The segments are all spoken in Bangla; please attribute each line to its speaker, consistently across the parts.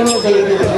Speaker 1: Obrigado.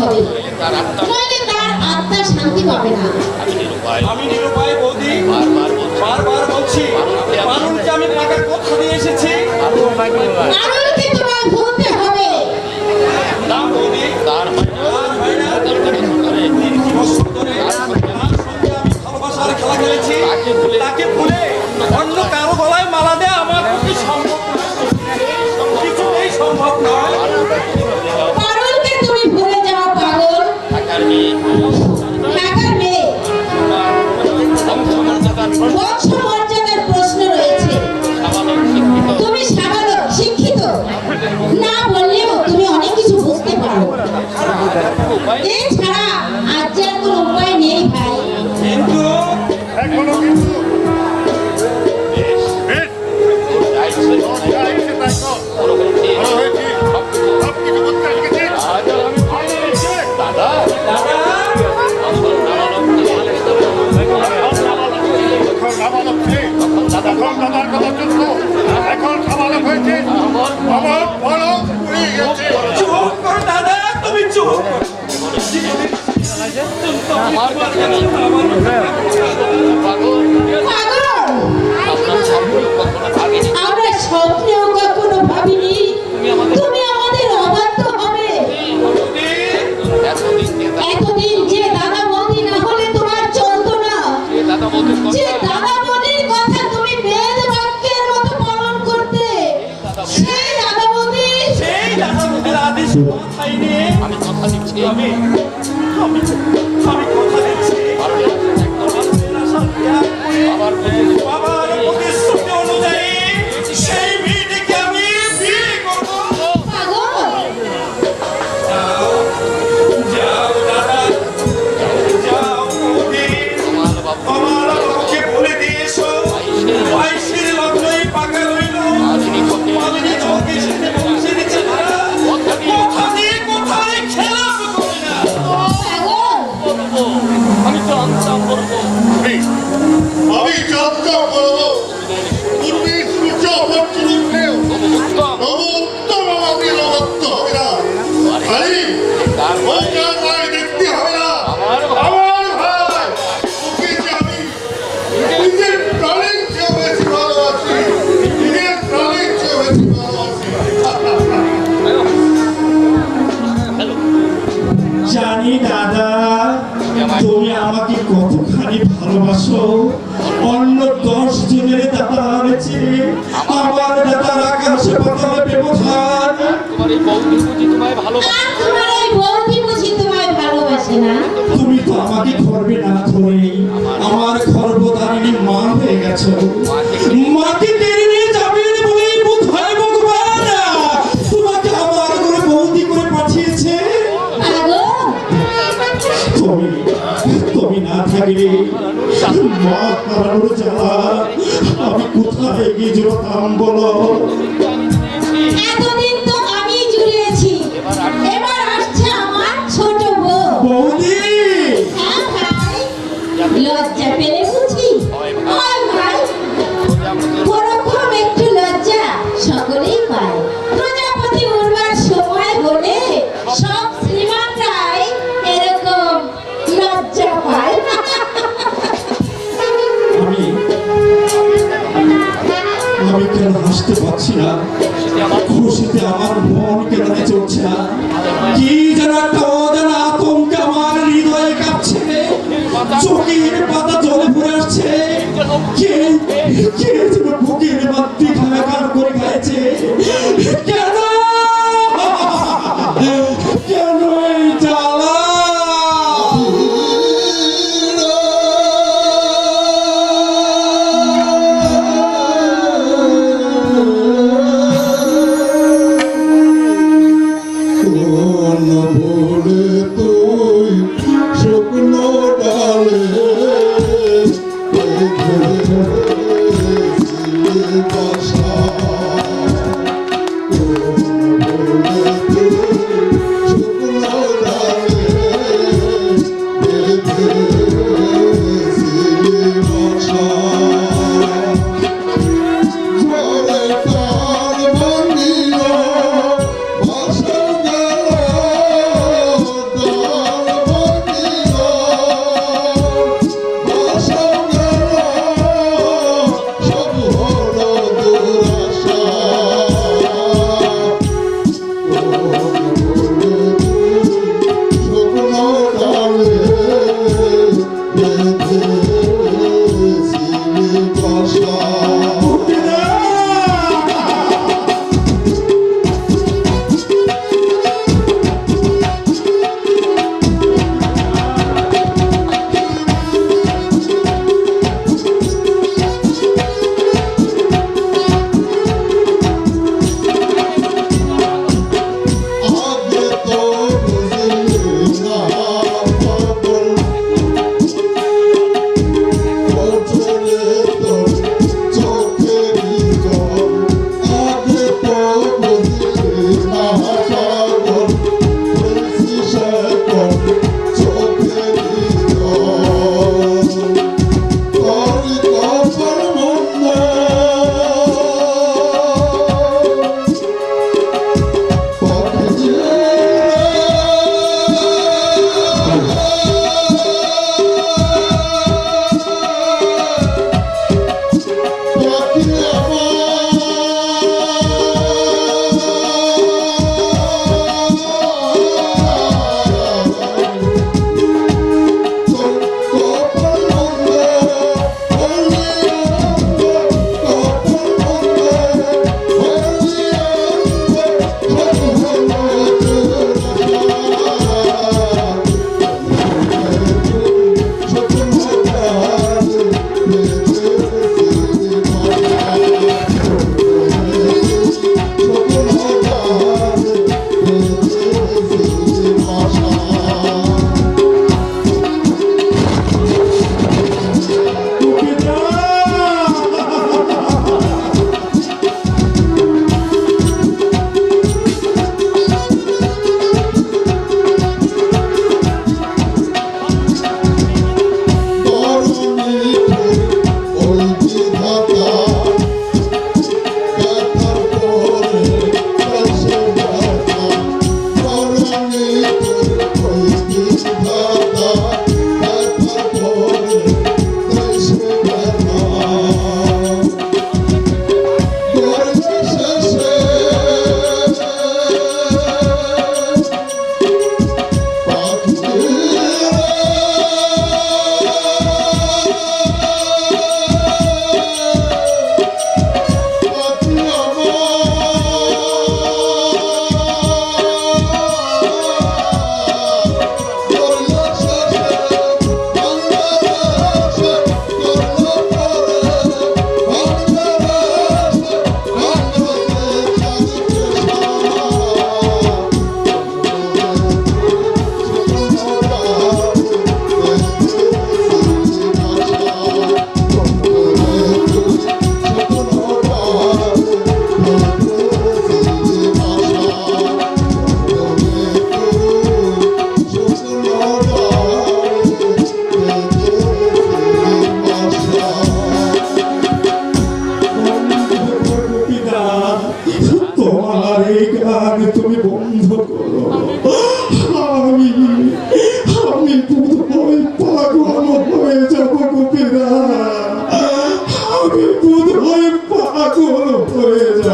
Speaker 1: করতে হবে। নইলে তার আত্মা শান্তি পাবে না।
Speaker 2: আমি নিরুপায় বলি বারবার বলছি। মানুষকে আমি টাকা কোথা দিয়ে এসেছি। মানুষকে Desculpa, hein? 青海帮了 চর্চা করব। আমি চর্চা করব। আমাকে কতখানি ভালোবাসো? অন্য দশ জনের দাদা হয়েছে আমার দাদার আকাশে পাতাল ব্যবধান
Speaker 3: তোমার এই বৌদি বুঝি তোমায় ভালোবাসে।
Speaker 1: আর তোমার বুঝি তোমায় ভালোবাসে না?
Speaker 2: তুমি তো আমাকে ধরবে না ধরে। আমার গর্ভধারিণী মা হয়ে গেছো। গিয়ে জোড়াতাম বলো। পারছি না। খুশিতে আমার মন কেন চলছে না। কি যেন একটা অজানা আতঙ্কে আমার হৃদয়ে কাঁপছে। চোখের পাতা জলে ভরে আসছে। কে কে যেন বুকের বাত্তি খানাকার করে খাইছে। কেন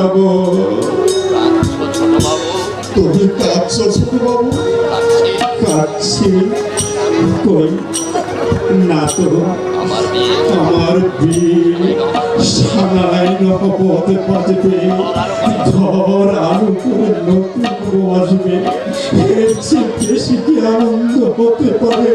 Speaker 4: বাবু।
Speaker 2: তুমি কাঁদছো ছোট বাবু। কাঁদছি। কই? না তো,
Speaker 4: আমার
Speaker 2: করে নতুন বউ আসবে। এর চেয়ে বেশি কি আনন্দ হতে পারে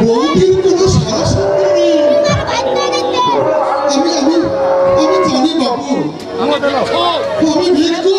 Speaker 2: বৌদির কোনো
Speaker 4: সারা শব্দ নেই
Speaker 2: আমি আমি আমি জানি বাবু।
Speaker 4: আমি
Speaker 2: ভিক্ষু।